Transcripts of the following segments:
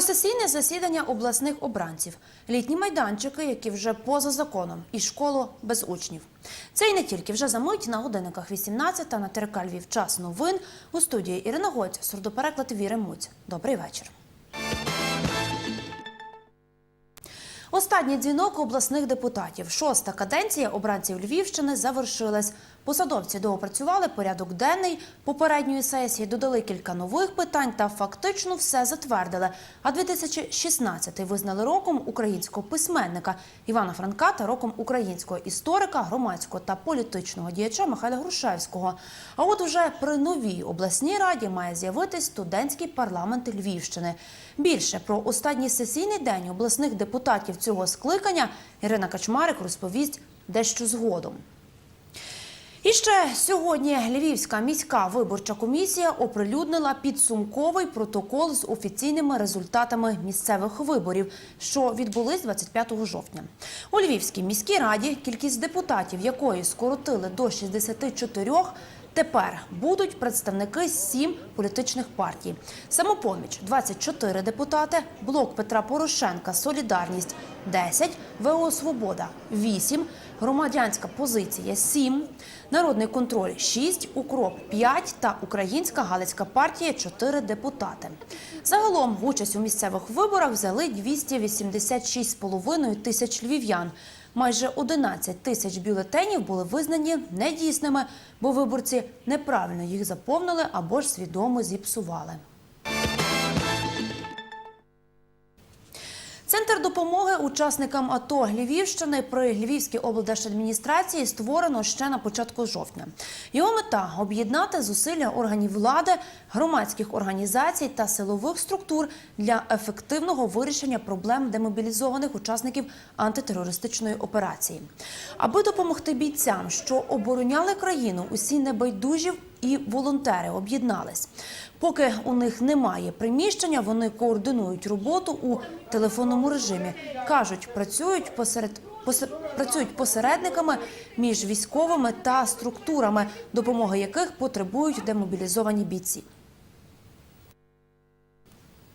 Про засідання обласних обранців, літні майданчики, які вже поза законом, і школу без учнів. Це і не тільки вже за мить на годинниках 18 та на ТРК Львів час новин у студії Ірина Гоць, сурдопереклад Віри Муць. Добрий вечір. Останній дзвінок обласних депутатів. Шоста каденція обранців Львівщини завершилась. Посадовці доопрацювали порядок денний попередньої сесії, додали кілька нових питань та фактично все затвердили. А 2016 визнали роком українського письменника Івана Франка та роком українського історика, громадського та політичного діяча Михайла Грушевського. А от уже при новій обласній раді має з'явитись студентський парламент Львівщини. Більше про останній сесійний день обласних депутатів цього скликання Ірина Качмарик розповість дещо згодом. І ще сьогодні Львівська міська виборча комісія оприлюднила підсумковий протокол з офіційними результатами місцевих виборів, що відбулись 25 жовтня. У Львівській міській раді кількість депутатів, якої скоротили до 64, Тепер будуть представники сім політичних партій. Самопоміч 24 депутати, блок Петра Порошенка, Солідарність 10, ВО Свобода 8, громадянська позиція 7, народний контроль 6, укроп 5 та Українська Галицька партія 4 депутати. Загалом участь у місцевих виборах взяли 286,5 тисяч львів'ян. Майже 11 тисяч бюлетенів були визнані недійсними, бо виборці неправильно їх заповнили або ж свідомо зіпсували. Центр допомоги учасникам АТО Львівщини при Львівській облдержадміністрації створено ще на початку жовтня. Його мета об'єднати зусилля органів влади, громадських організацій та силових структур для ефективного вирішення проблем демобілізованих учасників антитерористичної операції. Аби допомогти бійцям, що обороняли країну, усі небайдужі і волонтери об'єднались. Поки у них немає приміщення, вони координують роботу у телефонному режимі. кажуть, працюють посеред посе- працюють посередниками між військовими та структурами, допомоги яких потребують демобілізовані бійці.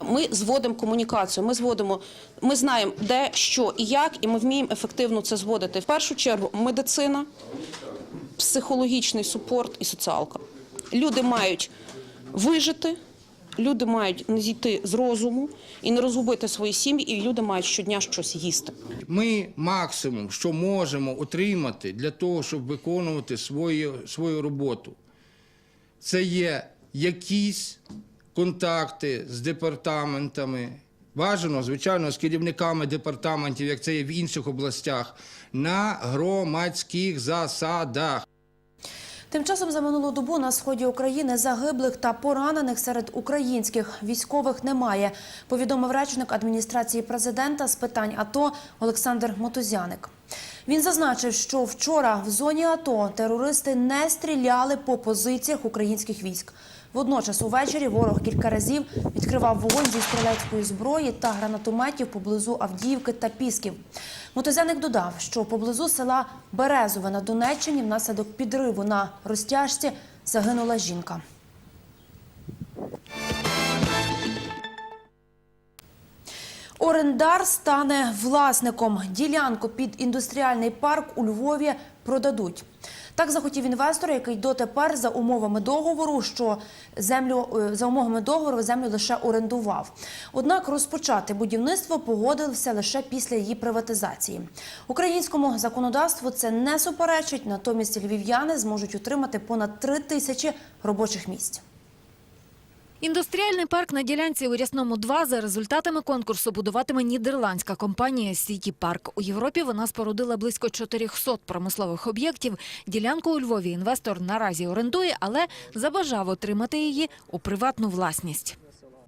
Ми зводимо комунікацію. Ми зводимо, ми знаємо, де, що і як, і ми вміємо ефективно це зводити. В першу чергу медицина, психологічний супорт і соціалка. Люди мають вижити, люди мають не зійти з розуму і не розгубити свої сім'ї, і люди мають щодня щось їсти. Ми максимум, що можемо отримати для того, щоб виконувати свою, свою роботу, це є якісь контакти з департаментами. Бажано, звичайно, з керівниками департаментів, як це є в інших областях, на громадських засадах. Тим часом за минулу добу на сході України загиблих та поранених серед українських військових немає. Повідомив речник адміністрації президента з питань АТО Олександр Мотузяник. Він зазначив, що вчора в зоні АТО терористи не стріляли по позиціях українських військ. Водночас увечері ворог кілька разів відкривав вогонь зі стрілецької зброї та гранатометів поблизу Авдіївки та Пісків. Мотозяник додав, що поблизу села Березове на Донеччині внаслідок підриву на розтяжці загинула жінка. Орендар стане власником. Ділянку під індустріальний парк у Львові продадуть. Так захотів інвестор, який дотепер за умовами договору, що землю е, за умовами договору землю лише орендував. Однак розпочати будівництво погодився лише після її приватизації. Українському законодавству це не суперечить, натомість львів'яни зможуть отримати понад три тисячі робочих місць. Індустріальний парк на ділянці у Рясному 2 за результатами конкурсу будуватиме нідерландська компанія Сіті Парк. У Європі вона спорудила близько 400 промислових об'єктів. Ділянку у Львові інвестор наразі орендує, але забажав отримати її у приватну власність.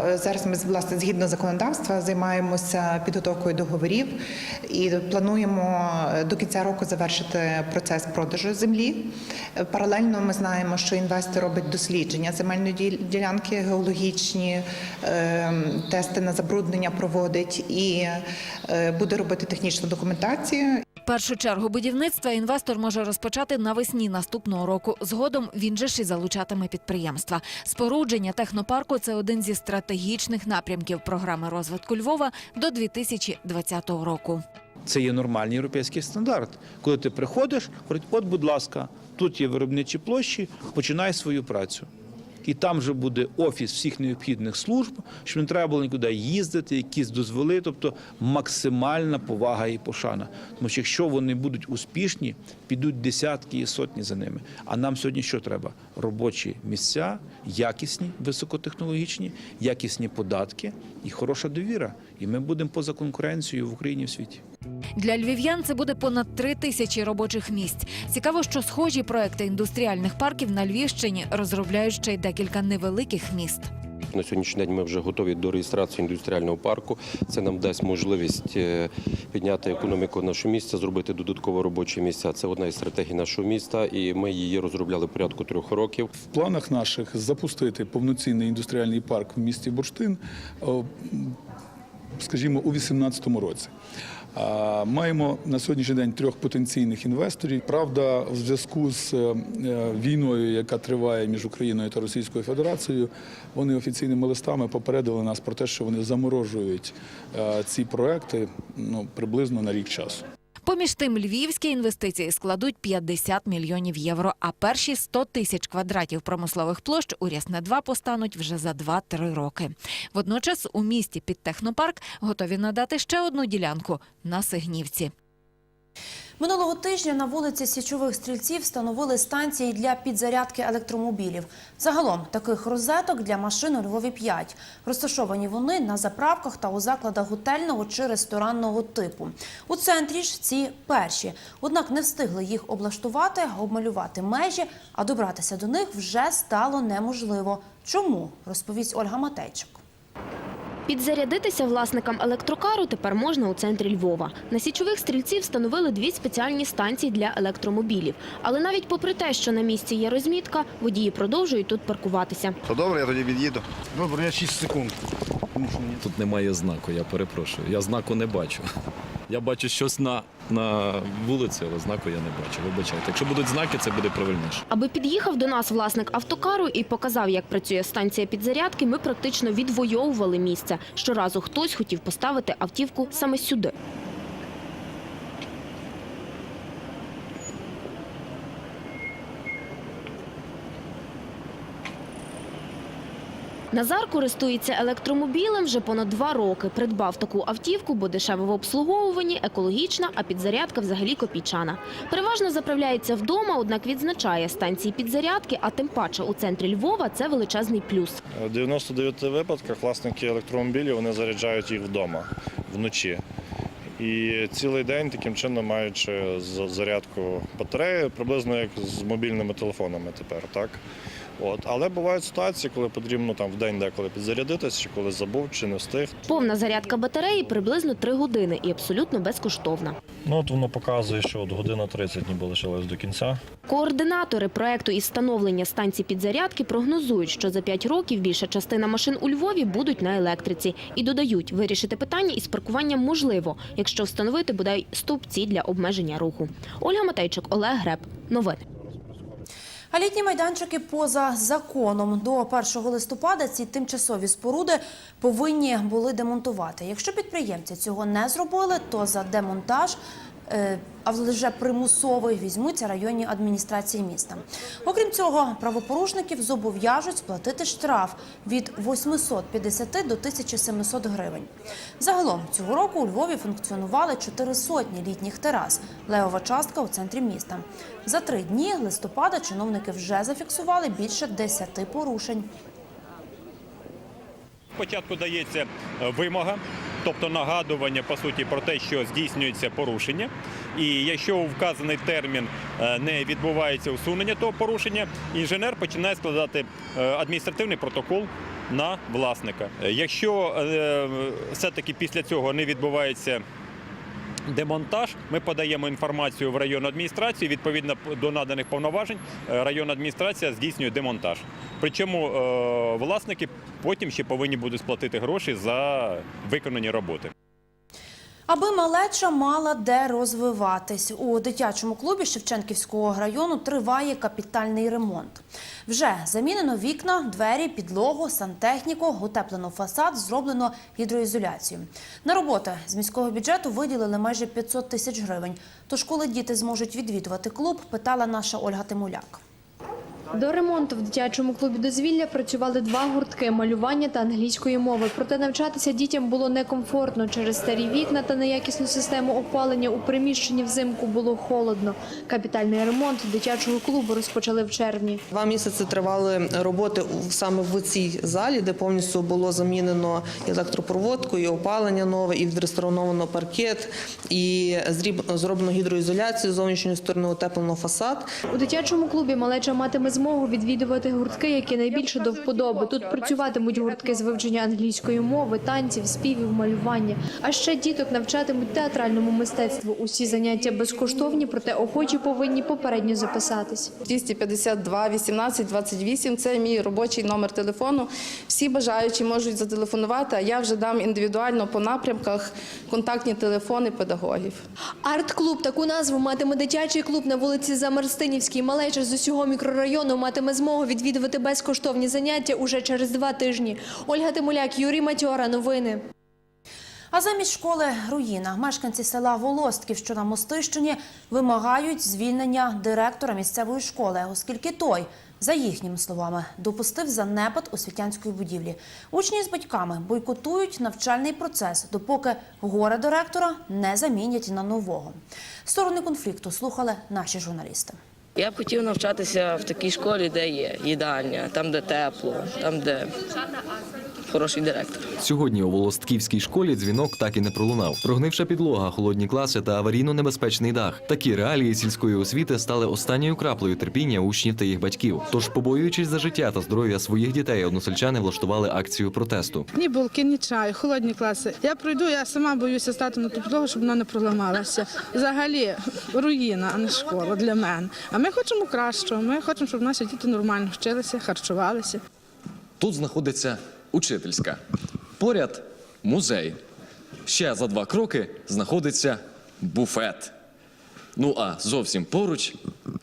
Е, Зараз ми власне згідно законодавства займаємося підготовкою договорів і плануємо до кінця року завершити процес продажу землі. Е, Паралельно ми знаємо, що інвестор робить дослідження земельної ділянки, геологічні е, тести на забруднення проводить і е, буде робити технічну документацію. Першу чергу будівництва інвестор може розпочати навесні наступного року. Згодом він же ж і залучатиме підприємства. Спорудження технопарку це один зі стратегічних напрямків програми розвитку Львова до 2020 року. Це є нормальний європейський стандарт. Коли ти приходиш, говорить, от, будь ласка, тут є виробничі площі, починай свою працю. І там вже буде офіс всіх необхідних служб, щоб не треба було нікуди їздити, якісь дозволи, тобто максимальна повага і пошана. Тому що якщо вони будуть успішні, підуть десятки і сотні за ними. А нам сьогодні що треба? Робочі місця, якісні, високотехнологічні, якісні податки і хороша довіра. І ми будемо поза конкуренцією в Україні і в світі. Для львів'ян це буде понад три тисячі робочих місць. Цікаво, що схожі проекти індустріальних парків на Львівщині розробляють ще й декілька невеликих міст. На сьогоднішній день ми вже готові до реєстрації індустріального парку. Це нам дасть можливість е, підняти економіку нашого міста, зробити додатково робочі місця. Це одна із стратегій нашого міста, і ми її розробляли порядку трьох років. В планах наших запустити повноцінний індустріальний парк в місті Бурштин, скажімо, у 2018 році. Маємо на сьогоднішній день трьох потенційних інвесторів. Правда, в зв'язку з е, війною, яка триває між Україною та Російською Федерацією, вони офіційними листами попередили нас про те, що вони заморожують е, ці проекти ну, приблизно на рік часу. Поміж тим, львівські інвестиції складуть 50 мільйонів євро, а перші 100 тисяч квадратів промислових площ у Рясне 2 постануть вже за 2-3 роки. Водночас у місті під технопарк готові надати ще одну ділянку на Сигнівці. Минулого тижня на вулиці Січових стрільців встановили станції для підзарядки електромобілів. Загалом таких розеток для машин у Львові 5. Розташовані вони на заправках та у закладах готельного чи ресторанного типу. У центрі ж ці перші. Однак не встигли їх облаштувати, обмалювати межі, а добратися до них вже стало неможливо. Чому? Розповість Ольга Матейчик. Підзарядитися власникам електрокару тепер можна у центрі Львова. На січових стрільців встановили дві спеціальні станції для електромобілів. Але навіть попри те, що на місці є розмітка, водії продовжують тут паркуватися. То добре, я тоді від'їду. Добре, я 6 секунд. Тут немає знаку, я перепрошую. Я знаку не бачу. Я бачу щось на, на вулиці, але знаку я не бачу. Вибачайте. Якщо будуть знаки, це буде правильніше. Аби під'їхав до нас власник автокару і показав, як працює станція підзарядки, ми практично відвоювали місце. Щоразу хтось хотів поставити автівку саме сюди. Назар користується електромобілем вже понад два роки. Придбав таку автівку, бо дешево в обслуговуванні, екологічна, а підзарядка взагалі копійчана. Переважно заправляється вдома, однак відзначає станції підзарядки, а тим паче у центрі Львова це величезний плюс. В 99 випадках власники електромобілів вони заряджають їх вдома вночі. І цілий день таким чином маючи зарядку батареї, приблизно як з мобільними телефонами тепер, так? От. Але бувають ситуації, коли потрібно там в день деколи підзарядитися, чи коли забув, чи не встиг. Повна зарядка батареї приблизно 3 години і абсолютно безкоштовна. Ну от воно показує, що от година 30 ніби лишилось до кінця. Координатори проекту із встановлення станцій підзарядки прогнозують, що за 5 років більша частина машин у Львові будуть на електриці. І додають, вирішити питання із паркуванням можливо, якщо встановити бодай стовпці для обмеження руху. Ольга Матейчик, Олег Греб. Новини. А літні майданчики поза законом. До 1 листопада ці тимчасові споруди повинні були демонтувати. Якщо підприємці цього не зробили, то за демонтаж, е, а вже примусовий, візьмуться районні адміністрації міста. Окрім цього, правопорушників зобов'яжуть сплатити штраф від 850 до 1700 гривень. Загалом цього року у Львові функціонували чотири сотні літніх терас. Левова частка у центрі міста. За три дні листопада чиновники вже зафіксували більше 10 порушень. Спочатку дається е, вимога, тобто нагадування по суті про те, що здійснюється порушення. І якщо у вказаний термін е, не відбувається усунення того порушення, інженер починає складати е, адміністративний протокол на власника. Е, Якщо все-таки після цього не відбувається демонтаж. Ми подаємо інформацію в районну адміністрацію. Відповідно до наданих повноважень, е, районна адміністрація здійснює демонтаж. Причому е, власники потім ще повинні будуть сплатити гроші за виконані роботи. Аби малеча мала де розвиватись. У дитячому клубі Шевченківського району триває капітальний ремонт. Вже замінено вікна, двері, підлогу, сантехніку, утеплено фасад, зроблено гідроізоляцію. На роботи з міського бюджету виділили майже 500 тисяч гривень. Тож, коли діти зможуть відвідувати клуб, питала наша Ольга Тимуляк. До ремонту в дитячому клубі дозвілля працювали два гуртки малювання та англійської мови. Проте навчатися дітям було некомфортно через старі вікна та неякісну систему опалення. У приміщенні взимку було холодно. Капітальний ремонт дитячого клубу розпочали в червні. Два місяці тривали роботи саме в цій залі, де повністю було замінено електропроводку, і опалення нове, і відреставровано паркет, і зроблено гідроізоляцію зовнішньої сторони, утеплено фасад. У дитячому клубі малеча матиме змогу відвідувати гуртки, які найбільше до вподоби. Тут працюватимуть гуртки з вивчення англійської мови, танців, співів, малювання. А ще діток навчатимуть театральному мистецтву. Усі заняття безкоштовні, проте охочі повинні попередньо записатись. 252 18 28 – це мій робочий номер телефону. Всі бажаючі можуть зателефонувати, а я вже дам індивідуально по напрямках контактні телефони педагогів. Арт-клуб таку назву матиме дитячий клуб на вулиці Замарстинівській. Малеча з усього мікрорайону матиме змогу відвідувати безкоштовні заняття уже через два тижні. Ольга Тимуляк, Юрій Матьора. Новини. А замість школи руїна мешканці села Волостків, що на Мостищині, вимагають звільнення директора місцевої школи, оскільки той, за їхніми словами, допустив занепад освітянської будівлі. Учні з батьками бойкотують навчальний процес, допоки горе директора не замінять на нового. Сторони конфлікту слухали наші журналісти. Я б хотів навчатися в такій школі, де є їдальня, там, де тепло, там, де хороший директор. Сьогодні у Волостківській школі дзвінок так і не пролунав. Прогнивша підлога, холодні класи та аварійно-небезпечний дах. Такі реалії сільської освіти стали останньою краплею терпіння учнів та їх батьків. Тож, побоюючись за життя та здоров'я своїх дітей, односельчани влаштували акцію протесту. Ні булки, ні чаю, холодні класи. Я пройду, я сама боюся стати на ту підлогу, щоб вона не проламалася. Взагалі руїна, а не школа для мене. А ми хочемо кращого. Ми хочемо, щоб наші діти нормально вчилися, харчувалися. Тут знаходиться учительська. Поряд музей. Ще за два кроки знаходиться буфет. Ну а зовсім поруч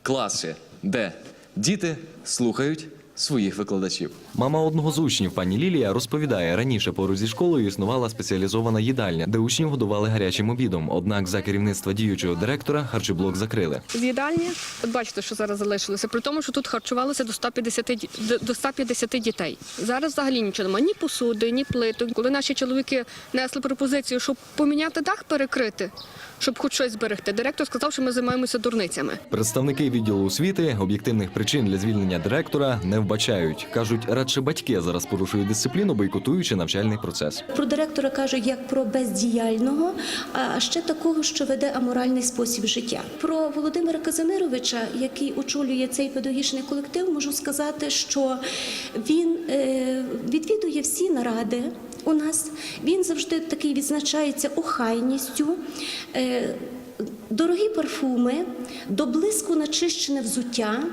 класи, де діти слухають своїх викладачів. Мама одного з учнів, пані Лілія, розповідає, раніше поруч зі школою існувала спеціалізована їдальня, де учнів годували гарячим обідом. Однак за керівництва діючого директора харчоблок закрили. В їдальні, от бачите, що зараз залишилося, при тому, що тут харчувалося до 150, ді- до- до 150 дітей. Зараз взагалі нічого немає, ні посуди, ні плиток. Коли наші чоловіки несли пропозицію, щоб поміняти дах, перекрити, щоб хоч щось зберегти, директор сказав, що ми займаємося дурницями. Представники відділу освіти об'єктивних причин для звільнення директора не вбачають. кажуть, радше батьки зараз порушують дисципліну, бойкотуючи навчальний процес. Про директора кажуть як про бездіяльного, а ще такого, що веде аморальний спосіб життя. Про Володимира Казимировича, який очолює цей педагогічний колектив, можу сказати, що він е, відвідує всі наради. У нас він завжди такий відзначається охайністю, е, дорогі парфуми, до блиску начищене взуття.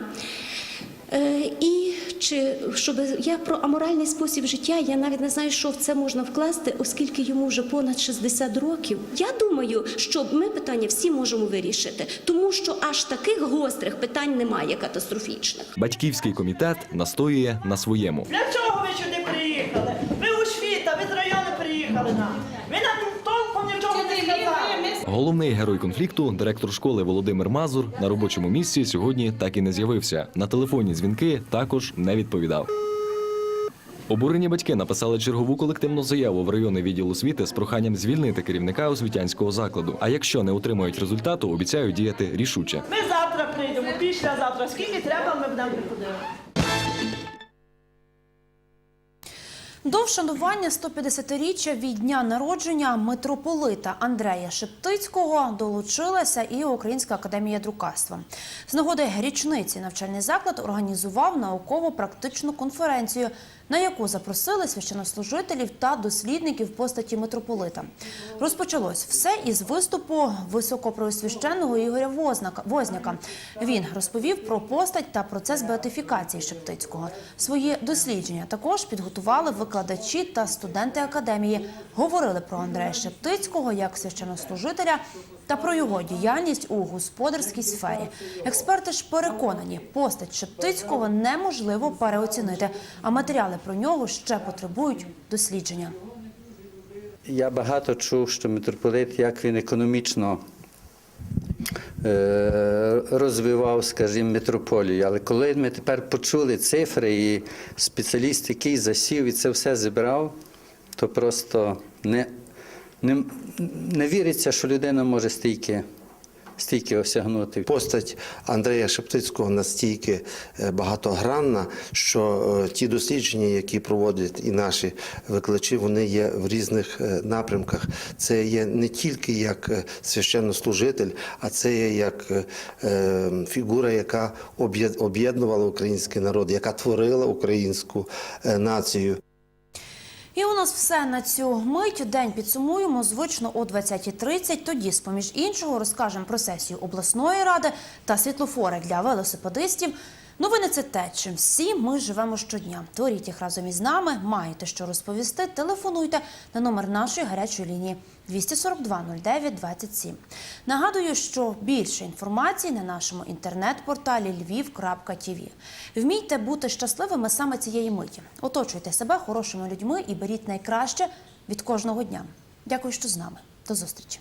Е, І чи щоб я про аморальний спосіб життя, я навіть не знаю, що в це можна вкласти, оскільки йому вже понад 60 років. Я думаю, що ми питання всі можемо вирішити, тому що аж таких гострих питань немає катастрофічних. Батьківський комітет настоює на своєму. Для чого ви сюди приїхали? Ви у світа, ви з району приїхали. Ви нам толком нічого не сказали. Головний герой конфлікту, директор школи Володимир Мазур, на робочому місці сьогодні так і не з'явився. На телефонні дзвінки також не відповідав. Обурені батьки написали чергову колективну заяву в районний відділ освіти з проханням звільнити керівника освітянського закладу. А якщо не отримають результату, обіцяють діяти рішуче. Ми завтра прийдемо, післязавтра. Скільки треба, ми будемо приходити. До вшанування 150-річчя від дня народження митрополита Андрея Шептицького долучилася і Українська академія друкарства. З нагоди річниці навчальний заклад організував науково-практичну конференцію на яку запросили священнослужителів та дослідників постаті митрополита. Розпочалось все із виступу високопреосвященного Ігоря Возняка. Він розповів про постать та процес беатифікації Шептицького. Свої дослідження також підготували викладачі та студенти академії. Говорили про Андрея Шептицького як священнослужителя та про його діяльність у господарській сфері. Експерти ж переконані, постать Шептицького неможливо переоцінити, а матеріали про нього ще потребують дослідження. Я багато чув, що митрополит, як він економічно розвивав, скажімо, митрополію. Але коли ми тепер почули цифри і спеціаліст, який засів і це все зібрав, то просто не, не, не віриться, що людина може стільки, стільки осягнути. Постать Андрея Шептицького настільки е, багатогранна, що е, ті дослідження, які проводять і наші викладачі, вони є в різних е, напрямках. Це є не тільки як священнослужитель, а це є як фігура, яка об'єд- об'єднувала український народ, яка творила українську націю. І у нас все на цю мить. День підсумуємо звично о 20.30. Тоді, з поміж іншого, розкажемо про сесію обласної ради та світлофори для велосипедистів. Новини це те, чим всі ми живемо щодня. Творіть їх разом із нами. Маєте що розповісти? Телефонуйте на номер нашої гарячої лінії 242 09 27. Нагадую, що більше інформації на нашому інтернет-порталі lviv.tv. Вмійте бути щасливими саме цієї миті. Оточуйте себе хорошими людьми і беріть найкраще від кожного дня. Дякую, що з нами. До зустрічі.